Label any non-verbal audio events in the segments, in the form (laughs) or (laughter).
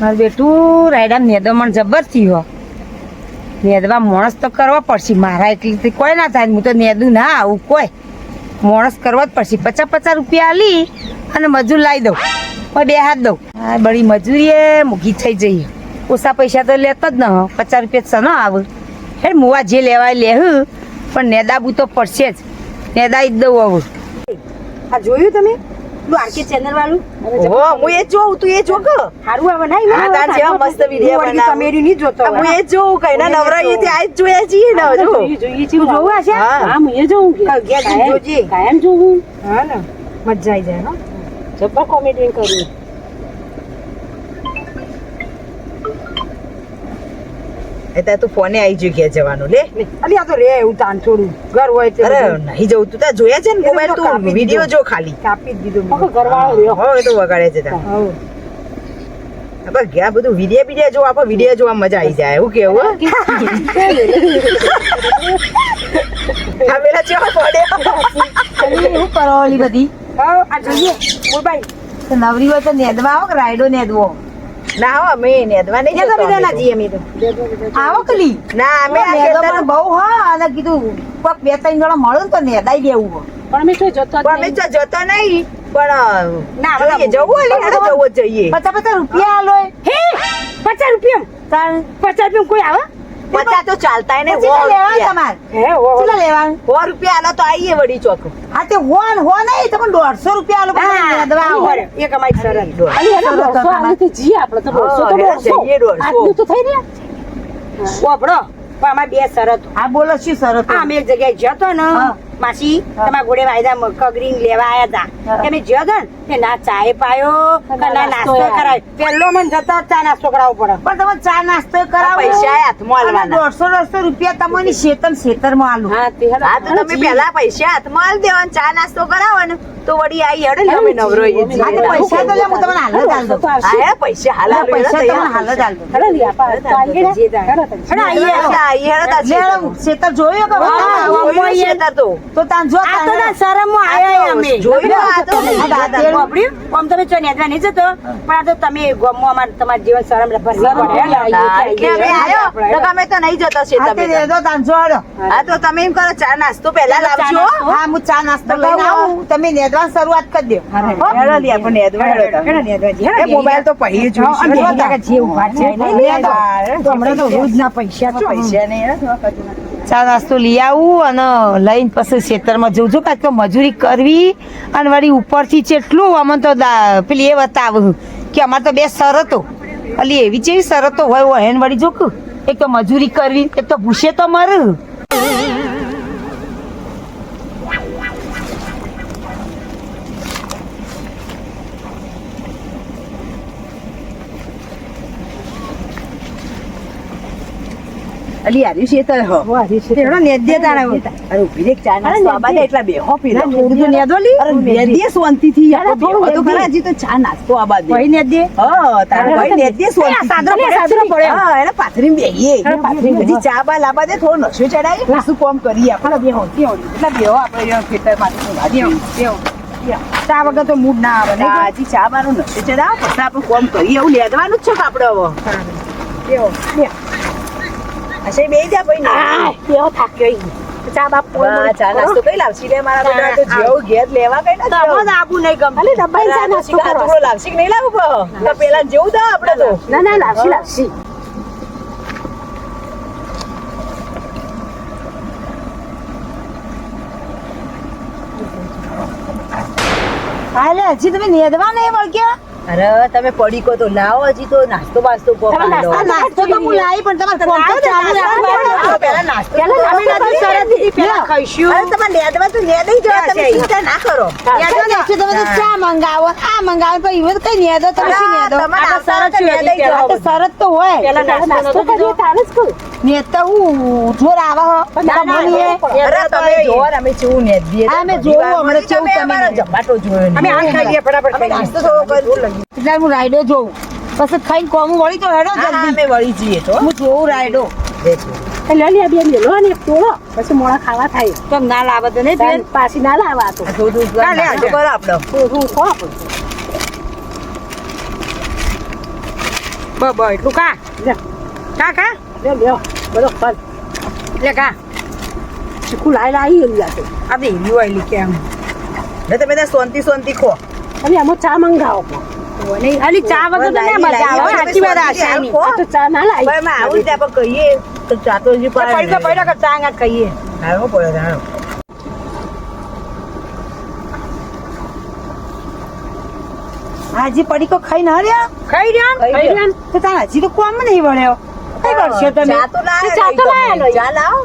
મારું બેટું રાયડા નેદમણ જબર થયો નેદવા માણસ તો કરવા પડશે. મારા એટલી કોઈ ના થાય. હું તો નેદું ના આવું કોઈ. માણસ કરવા જ પડશે. પચાસ પચાસ રૂપિયા આલી અને મજૂર લાવી દઉં. કોઈ બે હાથ દઉં. આ બળી મજૂરી એ મૂકી થઈ જઈએ. ઓછા પૈસા તો લેતો જ ન પચાસ રૂપિયા સનો આવું. હે, મુવા જે લેવાય લેહું. પણ નેદાબું તો પડશે જ. નેદાઈ જ દઉં આવું. આ જોયું તમે? આરકે ચેનલ વાળું? ઓહો, હું એ જોઉં તું એ જો કે સારું આવે ના હા, તાર જેવા મસ્ત video બનાવું. કમેડી નહીં જોતો હું એ જોઉં કઈ ના નવરાઈએ તે જોયા છીએ ને જો જોઈએ છે જોવું હશે હા. હા હું એ જોઉં કે કાલ ઘેર જઈને કાયમ- જોજે. કાયમ જોવું હા. ને. મજા આવી જાય હો. જબ્બર કોમેડી કરું. એ તાર તું ફોને આવી ગયો ઘેર જવાનું લે. અલી આ તો રે એવું તાન થોડું ઘર હોય તે અરે નહીં જવું તું તાર જોયા છે ને મોબાઈલ તું. વીડિયો જો ખાલી. કાપી જ દીધું. મેં. ઘરવાળો રહ્યો. હો એ તો વગાડે છે તા. આપણે ઘેર બધું વિડિયા બીડીયો જો આપણે વિડિયા જોવા મજા આવી જાય એવું કેવું હો? (laughs) આ પેલા ચેવા પડે એવું કરો ઓલી બધી? આ જોઈએ. મોબાઈલ તો નવરી હોય તો નેદવા આવો કે રાયડો નેદવો? ના હો અમે નેદવા નહીં એ બીજા ના જઈએ અમે તો. આવો કલી. ના અમે નેદો પણ બહુ હા અને કીધું કોક બે ત્રણ જણા મળે ને તો નેદાઈ દેવું હોય. પણ અમે શું જોતો પણ અમે તો જતો નહીં પણ ના, જવું હોય ને હેડો જવું જ જઈએ. પચાસ પચાસ રૂપિયા આલો હે? પચાસ રૂપિયા પચાસ રૂપિયા કોઈ આવે? પચાસ તો ચાલતા નહીં કેટલા રૂપિયા. તમારે. કેટલા લેવાનું. સો રૂપિયા આલો તો આઈએ વડી ચોક હા તે હો ને હો નહીં તમે દોઢસો રૂપિયા આલો. એક અમારી સરળ દોઢસો. આપણે તો દોઢસો. તો તો થઈ રહ્યા. વાપરો પણ અમારે બે શરત. હા બોલો શું શરત? આ અમે એક જગ્યાએ જતો ને. માસી તમારા ઘોડે વાયદા કગરી લેવા આયા હા. હતા અમે જ્યો તો ને ના ચાય પાયો કે ના નાસ્તો કરાય. પેલો મને જતા ચા નાસ્તો કરાવવો પડે. પણ તમે ચા નાસ્તો કરાવો. પૈસા હાથમાં આલવાના. દોઢસો દોઢસો રૂપિયા તમને શેતર શેતરમાં આલું. હા હા તો તમે પેલા પૈસા હાથમાં આલ દેવાના ચા નાસ્તો કરાવો ને તો વળી આવી હેડો ને અમે નવરો તો પૈસા તો હું તમને હાલ જ આલ. હા હે, પૈસા હાલ પૈસા તમને હાલ જ આલ. હેડો લી, આપા, તો. હેડો તો. હેડો, આવીએ. હેડો, આવીએ, હેડો તાર લે, શેતરમાં. શેતર જોયો કે બતાવો? છે તો. તો તાન જો આ તો. ના શરમમાં આયા અમે જોયો આ તો આ દાંતેલ. વાપર્યું? આમ તમે ચો નેદવા નહીં જતો પણ આ તો તમે ગમો અમાર તમાર જીવન શરમ ભરવી પડે અમે આયો, અમે તો નહીં જતા છે તમે દે દો તાન, જો. હા તો તમે એમ કરો ચા નાસ્તો પહેલા લાવજો હો. હા ચા નાસ્તો લઈને આવું તમે નેદવાની શરૂઆત કરી દેવ હો? આપણે નેદવા હેડો તમે. હેડો નેદવા જઈએ. એ મોબાઈલ તો પહી અને. જે છે, તો હમણાં તો પૈસા નહીં ચા નાસ્તો લઈ આવું અને લઈને પછી ખેતરમાં જવું છું. કાંઈક તો મજૂરી કરવી અને વળી ઉપરથી ચેટલું અમને તો પેલી એ બતાવું કે અમારે તો બે શરતો. અલી એવી જેવી શરતો હોય હોય હેન વળી જોક. એક તો મજૂરી કરવી એક તો ભૂસે તો મર અલી હાર્યું છે તો હો. હેડો નેદ્ય તાણે. અરે ઊભી રે, ચા નાસ્તો આબા દે, એટલા બેહો પીલો. થોડું તો નેદો લી. અરે નેદ્ય શાંતિ થી આપણે થોડું તો. ખરા, હજી તો ચા નાસ્તો આબા દે. ભાઈ નેદ્ય હો તારે ભાઈ નેદ્ય શાંતિ સાદરો પડે, સાદરો પડે. હા, એને પાથરી બેહીએ. પાથરી બધી ચા બા લાબા દે, થોડો નશો ચડાય, શું કોમ કરીએ આપણે. બેહો, બેહો. એટલા બેહો, આપણે ખેતરમાંથી તો ગાડી બેહો. ચા વગર તો મૂડ ના આવે ના, હજી ચા બાનું નશો ચડાવ પછી આપણે કોમ કરીએ. એવું લેવાનું જ છે કે આપણે હવે. બેહો, બેહો. હશે બે જા ભાઈ ને. કેવો થાક્યો ચા બાપ કોઈ ચા નાસ્તો કઈ લાવશી રે? મારા બેટા તો જેવું ઘેર લેવા કઈ નથી તો જ આબુ નહીં ગમતું. ખાલી ડબ્બાની ચા નાસ્તો કરો. લાવશી કે નહીં લાવું તો પેલા જેવું દા આપણે તો. ના ના લાવશી લાવશી. હજી તમે નેદવા નહીં વળગ્યા અરે તમે પડી કો તો લાવો હજી તો નાસ્તો બાસ્તો કો નાસ્તો તો હું લાવી પણ તમારે ફોન તો ચાલુ રાખવાનું. પહેલા નાસ્તો પહેલા અમે નાસ્તો સરસ દીધી પેલા ખાઈશું. અરે તમારે નેદવા તો નેદાઈ જવા તમે ચિંતા ના કરો. નેદો ને છે? તમે ચા મંગાવો આ મંગાવો તો એવું તો કઈ નેદો તમે શું અરે, આ સરસ છે નેદાઈ આ તો સરસ તો હોય. પહેલા નાસ્તો કરીએ. તારે જ કહું. નેતા હું જોર આવા હો. ના, ના, તમને એ- ના, અરે તમે જોવો ને અમે અમે જોવું, હમણાં. જમાટો જોયો અમે આ ખાઈએ ફટાફટ અમે. નાસ્તો થોડો. એટલે હું રાયડો જોઉં. પછી ખાઈને કોમું વળી તો હેડો હા, હા, જલ્દી. અમે વળી જઈએ તો. હું જોઉં રાયડો. દેખો. એ લે લે, બે મેલો ને એક તોડો. પછી મોળા ખાવા થાય. તો ના લાવે તો નહીં બેન? પાછી ના લાવા તો. હા, લે, નાસ્તો લે. આપણો. થોડું ખો આપણે. બ બ એટલું કા લે. કા કા લે લ્યો બધો ફલ લે કા ચીકુ લાઈ લાઈ એમ લાગે આ બે લીવાયેલી કેમ ને તમે બધા સોનતી સોનતી ખો. અને આમાં ચા મંગાવો. આલી ચા વગર તો ના મજા આવે. સાચી વાત આ શાની. આ તો ચા ના લાવી. પણ આવું રીતે આપણે કહીએ તો ચા તો હજી તો પડી તો પડ્યો કે ચા અંગાત ખાઈએ. હાલો પડે હાલો. હાજી પડી કો ખાઈ ના રહ્યા? ખાઈ રહ્યા? ખાઈ રહ્યા. તો તારા હજી તો કોમ નહીં વળ્યો. કઈ કરશે તમે? ચા તો લાવે ચા તો લાવે. ચા લાવો.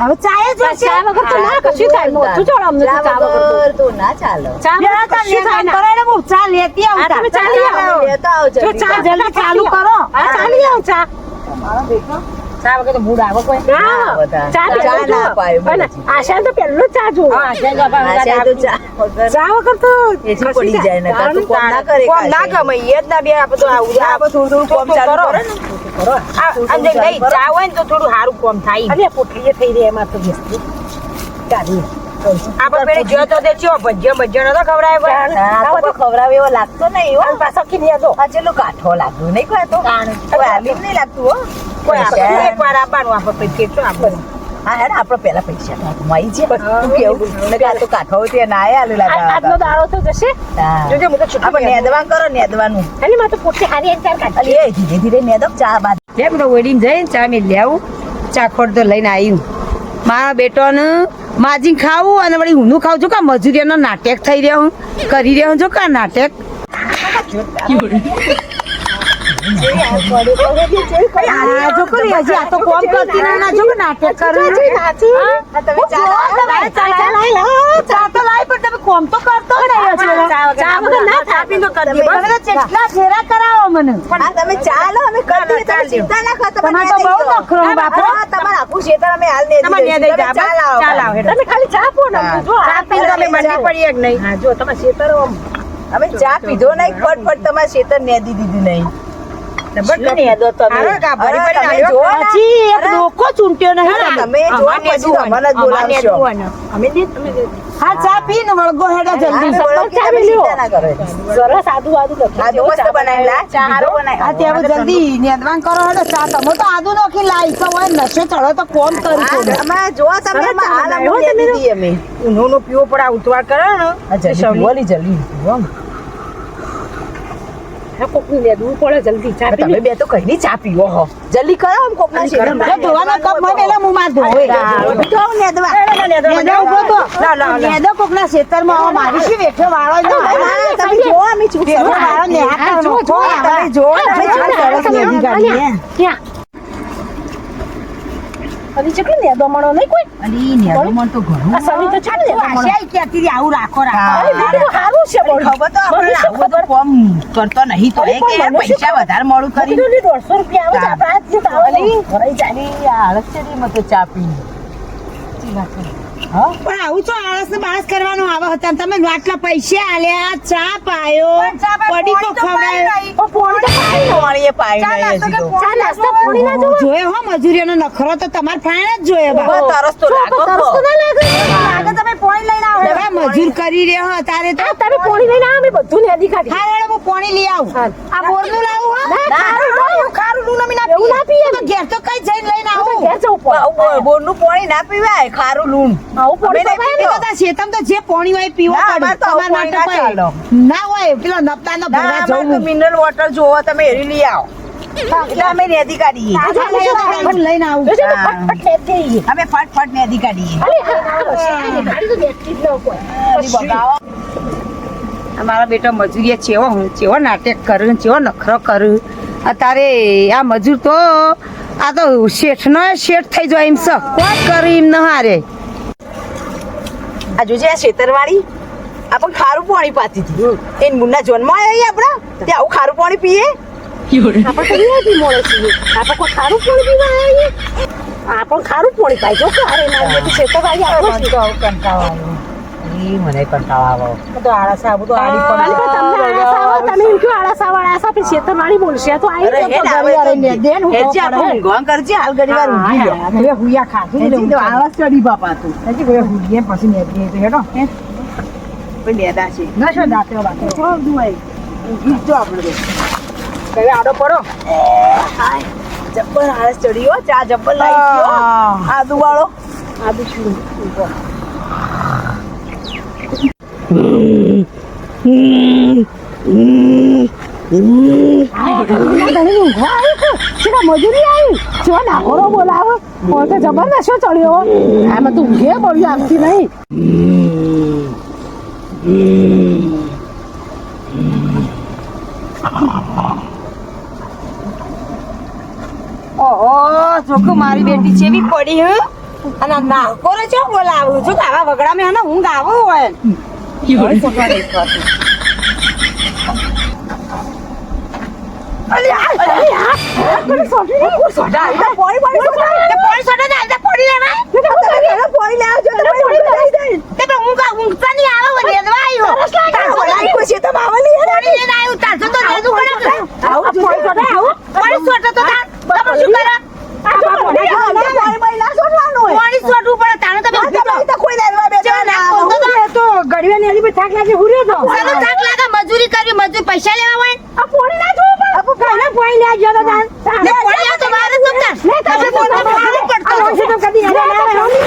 હવે ચાય જ ચા વગર તો ના કશું થાય? મોઢું જોડો અમને ચા વગર તો. તો ના ચાલે. ચા વગર કશું થાય ના. કરાય ને ચા લેતી આવું તમે ચા લઈ આવો. લેતા આવો ચા જલ્દી ચાલુ કરો. ચાલી આવ ચા. ચા વગર તો મૂડ આવે કોઈ. ના ચા ચા ના જો. અપાય અને બધી. આશા તો પહેલો ચા જો હા છે જો આ ચા તો ચા ચા વગર. તો એથી પડી જાય ને તો કોમ ના કરે કોમ ના કાંઈ. જ ના બે આપણે તો આવું આ થોડું થોડું કોમ ચાલુ કરે. ને. આ આ નહીં ચા હોય ને તો થોડું સારું કોમ થાય. અરે પોટલીએ થઈ રહી એમાં તો બેસતી ચાલી. આપણે પેલી જો તો ભજ્યો ભજ્યો નતો ખવડાય તો ખવડાવે એવો લાગતો નહીં. પાછો કિનિયા દો આ ચેલો કાઠો લાગતું નહીં કોઈ તો. નહીં લાગતું હો. કોઈ આપણે એકવાર આપવાનું આપણે કેટલું આપવાનું? હા હેડ આપણે પેલા પૈસા હાથમાં છે તું કેવું? નકર આ તો કાઠો તે ના આયા લાગે આજનો દાડો તો જશે. જોજે હું તો આપણે નેદવાન કરો નેદવાનું. અને માં તો પોટલી હારી એક ચાર કાઢી એ ધીરે ધીરે નેદો ચા બાદ. લે બધો વેડિંગ જઈને ચા મેં લેવું ચાખોડ તો લઈને આવ્યું મારા બેટોને માજી ખાવું અને વળી ઊનું ખાવું. છું કા મજૂરીનો નાટક થઈ રહ્યો હું. કરી રહ્યો છું કા નાટક. આ છોકરી હજી આ તો કોમ કરતી ના જો કે નાટક કરું આ તમે ચા પીધો ચા તો લાવી પણ તમે કોમ તો કરતો જ નહીં હજી. ચા વગર ના થાય. તો કરી દે. તમે તો કરાવો મને. હા તમે ચા લો અમે કરી તમે ચિંતા ના કરો તમે તમારે તો બહુ નખરો બાપુ. હા, આખું ખેતર અમે હાલ નેદી તમારે દઈશું. નેદી તમે ચા લાવો ચા લાવો તમે ખાલી ચા પો ને હા. જો ચા પીને તમે મંડી પડીએ કે નહીં. હા જો તમારે શેતર અમે ચા પીધો નહીં ફટફટ તમારે ખેતર નેદી દીધું નહીં. જલ્દી. અમે લ્યો. કરો. હેડો ચા તમે તો આદુ નોખી લાવી તો હોય નશો ચડો તો કોમ કરી બનાવો. જો તમે હાલ અમે અમે. ઊનો નો પીવો પડે આ કરો ને. જલ્દી કોકનું લેદવું પડે જલ્દી ચા તમે બે તો કઈ ની ચા પીવો હો. જલ્દી કરો આમ કોકના. શેરમાં. ધોવાના કપ મને એટલે હું માર ધોવે થાઓ નેદવા. નેદો ઊભો તો. નેદો કોકના આવો મારી શી વેઠો વાળો ન તમે જો અમે ચૂપ વાળો ને આ જો, નોખો. જો, તમે જો હા, તમે જો, જો જો, ચકલી નહીં કોઈ. અલી, તો ઘણું. આ સવી તો ચાલે આવું રાખો હા. રાખો સારું છે બોલ તો આપણે આવું બધું કોમ કરતો નહીં તો એ કે યાર પૈસા વધારે મોડું કરી ને દોઢસો રૂપિયા આવે આપણા હાથથી તો આવે. નહીં. ભરાઈ જાની આ આળસ છે ને, એમાં ચા પી હા? પણ આવું તો આળસ ને બાળસ કરવાનું આવે હતા તમે આટલા પૈસા આલ્યા ચા પાયો પડીકો ખવડાયો એ પાઈ. ચા નાસ્તો ના જોવે. હો મજૂરીનો નખરો તો તમારે ફાણે જ જોયે બા તરસ તો લાગો તરસ તો ના લાગે. તમે પોણી લઈને આવો હવે મજૂર કરી રહ્યો હો તારે તો તમે પોણી લઈને આવો, અમે બધું નેદી કાઢી. હા હેડો હું પોણી લઈ આવું આ બોરનું લાવું હો ના, ખારું ખારું ખારું નું નમી ના પીએ. તો ઘેર તો કઈ જઈને લઈને આપણે આવું. ઘેર જવું પડે. બોરનું પાણી ના પીવાય ખારું લૂણ. આવું પોણી અમે નહીં પીવાય ને. પીતો. બધા શેતમ તો જે પોણી હોય એ પડે અમારે તો આવું તમારા માટે પોણી ના હોય પેલો નપતાનો ભરવા અમારે તો મિનરલ વોટર જોવો તમે એરી લઈ આવો. એટલે અમે નેદી કાઢીએ. લઈને આવું. નેદી. મારા બેટા મજૂરીએ ચેવો હું ચેવો નાટક કરું ચેવો નખરો કરું. અત્યારે આ મજૂર તો આ તો શેઠ નો શેઠ થઈ જાય એમ છે કોઈ કરી એમ ન હારે. આ જોજે આ શેતરવાળી. આ પણ ખારું પાણી પાતી હતી એ મુન્ના આવ્યા આવી આપણા? તે આવું ખારું પાણી પીએ? આપણે માણસ છીએ. આપણે કોઈ ખારું પાણી પીવા આવીએ? આ પણ ખારું પાણી પાય જો કે અરે ના બેટી છે. તો ભાઈ આપણો જ છે. મને કંટાળો આવે. આળસ આ પણ તમને તમે એમ આળસ પછી. આ તો ને. કરજે? હાલ ઘડી વાર ઊંઘી લો. હવે હુયા ખાધું આળસ ચડી બાપા તું. હજી કોઈ હુઈએ પછી નેદીએ તો હેડો હે. કોઈ નેદા છે. ના શું દાંતે વાતે ઊંઘી જો આપણે કઈ આડો પડો? હાય. જબ્બર આળસ ચડી હો ચા જબ્બર લાઈ ગયો. આદુ વાળો આદુ છું મજૂરી આવી જો નાખોરો ચડ્યો આમાં તું ઊંઘે પડ્યો આમથી નહીં ઓહો જોકો મારી બેટી ચેવી પડી, હ? અને નાકો રે ચો બોલાવું છું આવા વગડા મેં ઊંઘ આવો હોય? આવે આવું તો શું કરે પોણી પોણી ના સોડવાનું હોય પોણી સોટવું પડે તાણે તમે ઊભી તો તો કોઈ લેવા બે ચા ના ખોલતો તો તો ગળીએ ને એની થાક લાગે હુર્યો તો સાલું થાક લાગે મજૂરી કરવી મજૂર પૈસા લેવા હોય આ પોણી ના જોવો પણ આપો કઈને પોણી લે જો તો તાન ને પોણી આ તો મારે જ નતા તમે બોલતો તો સારું પડતો આ વખતે તો કદી હેડે ના આવે.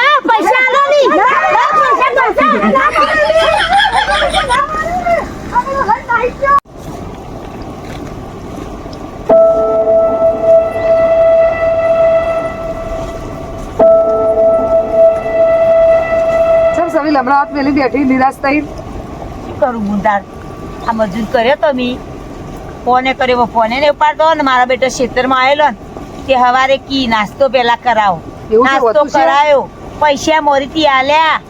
એ પૈસા આલો ની હાથ મેલી બેઠી નિરાશ થઈ. શું કરું મુંદાર આ મજૂર કર્યો તો મી ફોને કર્યો? ફોને ને ઉપાડતો? ને મારા બેટો ખેતરમાં આવેલો ને કે હવારે કી નાસ્તો પેલા કરાવો. નાસ્તો કરાયો. પૈસા મોરીથી આલ્યા.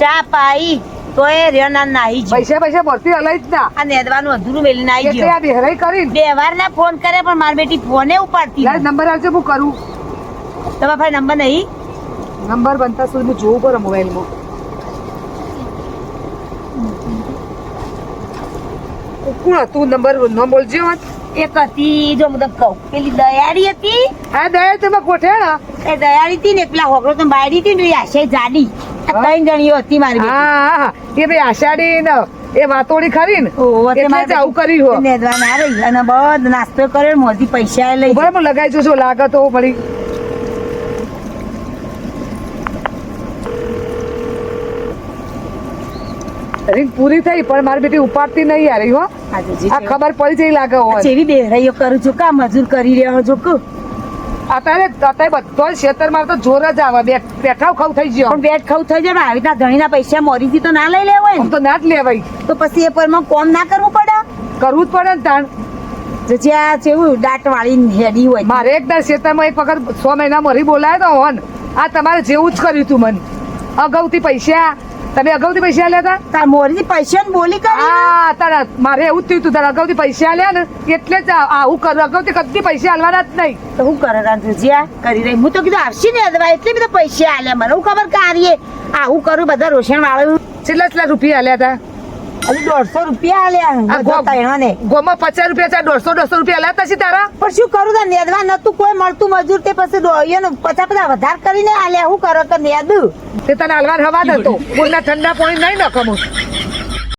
ચા પાઈ. તો એ રેના નાહી ગયો. પૈસા પૈસા ભરતી અલાઈ જ ના. આ નેદવાનું અધૂરું આવી એટલે ગયો. આ બેહરાઈ કરીને બે વાર ના ફોન કરે પણ મારી બેટી ફોને ઉપાડતી નંબર આવશે હું કરું. તમારા ભાઈ નંબર નહીં? નંબર બનતા સુધી જોવું પડે મોબાઈલમાં. કોણ હતું? નંબર ન બોલજો. એક હતી જો હું તમને કહું. પેલી દયાળી હતી. હા દયા તમે ગોઠેણા એ દયાળી હતી ને પેલા હોકરો તો બાયડી હતી ને એ આશે જાડી? ત્રણ જણીઓ હતી મારી હા હા. એ ભાઈ આષાઢી ને એ વાતોડી ખરી ને. એટલે આવું કરી કર્યું હો. નેદવા ના રહી અને બધ નાસ્તો કર્યો મોદી પૈસા લઈ ઊભા લગાવી છું લાગે તો મળી રિંગ પૂરી થઈ પણ મારી બેટી ઉપાડતી નહીં યાર હો. આ ખબર પડી જઈ લાગે હોય. જેવી બેહરાઈઓ કરું છું કા મજૂર કરી રહ્યો છું કુ? અત્યારે અત્યારે બધો ખેતરમાં તો જોર જ આવે. બે પેઠાવ ખાવ થઈ ગયો. પણ બેટ ખાવ થઈ જાય ને આવી રીતના ધણીના પૈસા મોરીથી તો ના લઈ લેવાય તો ના જ લેવાય. તો પછી એ પર કોમ ના કરવું પડે? કરવું જ પડે ને તાણ. જે જ્યાં જેવું દાંત વાળી હેડી હોય. મારે એક દર ખેતરમાં એક વખત સો મહિના મરી બોલાયો તો હોન. આ તમારે જેવું જ કર્યું તું મને. અગાઉથી પૈસા તમે અગાઉથી પૈસા લેતા તાર મોરીથી પૈસા બોલી કરી હા તારા મારે એવું થયું તું તારા અગાઉથી પૈસા આલ્યા ને એટલે જ આ- આવું કરું અગાઉથી કદી પૈસા આલવાના જ નહીં. તો હું કરે રાંધુજીયા જ્યાં કરી રહી. હું તો કીધું આવશે ને અદવા એટલે બધા પૈસા આલ્યા. મને હું ખબર કે આરીએ આવું કરું બધા રોશન વાળું છેલ્લા કેટલા રૂપિયા આલ્યા હતા? હજી દોઢસો રૂપિયા આલ્યા આ બધા ગો- તૈણોને. ગોમાં પચાસ રૂપિયા છે દોઢસો દોઢસો રૂપિયા આલ્યા હતા તારા? પણ શું કરું તા નેદવા નતું કોઈ મળતું મજૂર તે પછી પચાસ પચાસ વધારે કરીને આલ્યા હું કરો કે નેદું. તે તને હાલવાર હવા હતો પૂરના (laughs) ઠંડા પાણી નહીં નખમું